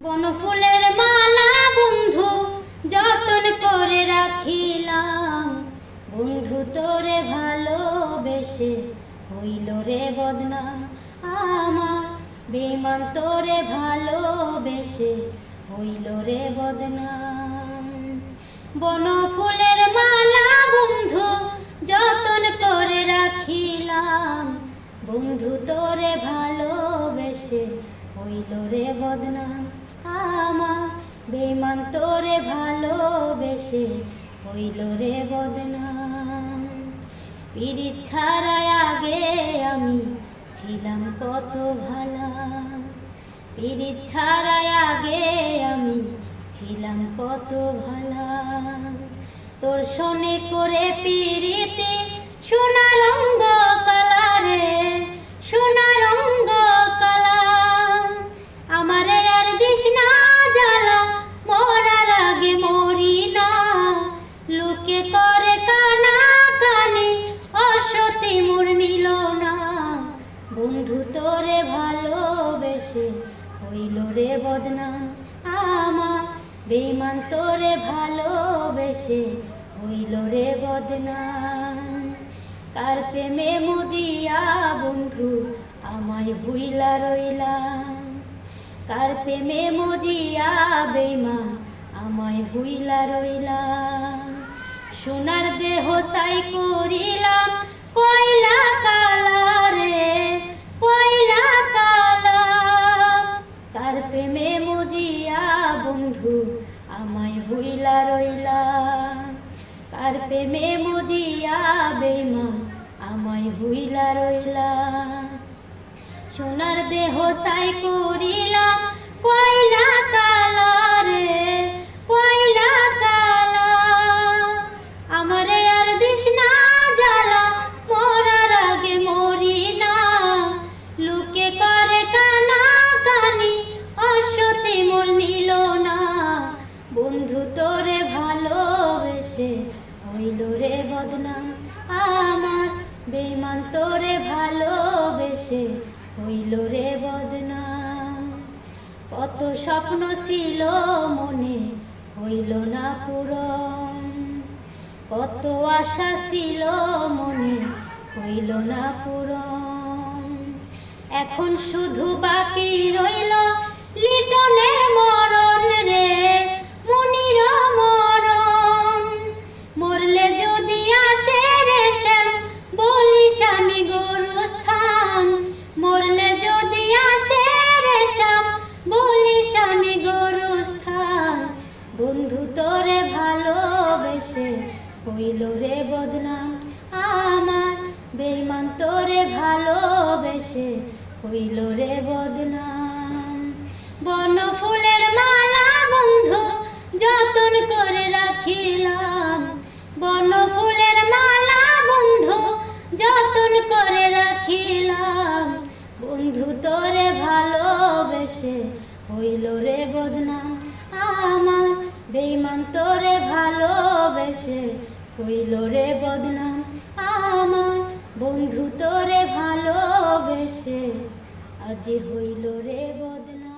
বনফুলের মালা বন্ধু, যতন করে রাখিলাম। বন্ধু তোরে ভালোবেসে হইল রে বদনাম আমার বেমান তোরে ভালোবেসে হইল রে বদনাম বনফুলের মালা হইল রে বদনাম, আমার বেমান তোরে ভালোবেসে হইল রে বদনাম। পিরিত ছাড়াই আগে আমি ছিলাম কত ভালা। পিরিত ছাড়াই আগে আমি ছিলাম কত ভালা। তোর শোনে করে পিড়িতে সোনা রঙ্গ কালারে, সোনা বন্ধু তোরে ভালোবেসে হইল রে বদনাম। আমার বেমান তোরে ভালোবেসে হইল রে বদনাম। কার প্রেমে মজিয়া বন্ধু, আমায় ভুইলা রইলাম কার প্রেমে মজিয়া বেমান আমায় ভুইলা রইলাম সোনার দেহ সাই করিলাম, কয়লা বন্ধু আমায় হইলা রইলা। কার প্রেমে মজিয়া বেমা আমায় হইলা রইলা। সোনার দেহ সাই করিলাম কয়লা বদনাম। আমার বেমান তোরে ভালোবেসে হইল রে বদনাম। কত স্বপ্ন ছিল মনে হইল না পূরণ। কত আশা ছিল মনে হইল না পূরণ। এখন শুধু বাকি হইল রে বদনাম, আমার বেমান তোরে ভালোবেসে। হইল রে বদনাম, বন ফুলের মালা বন্ধু যতন করে রাখিলাম। বন ফুলের মালা বন্ধু যতন করে রাখিলাম। বন্ধু তোরে ভালোবেসে হইল রে বদনাম ভালোবেসে হইল রে বদনাম। আমার বন্ধু তোরে ভালোবেসে। আজ হইল রে বদনাম।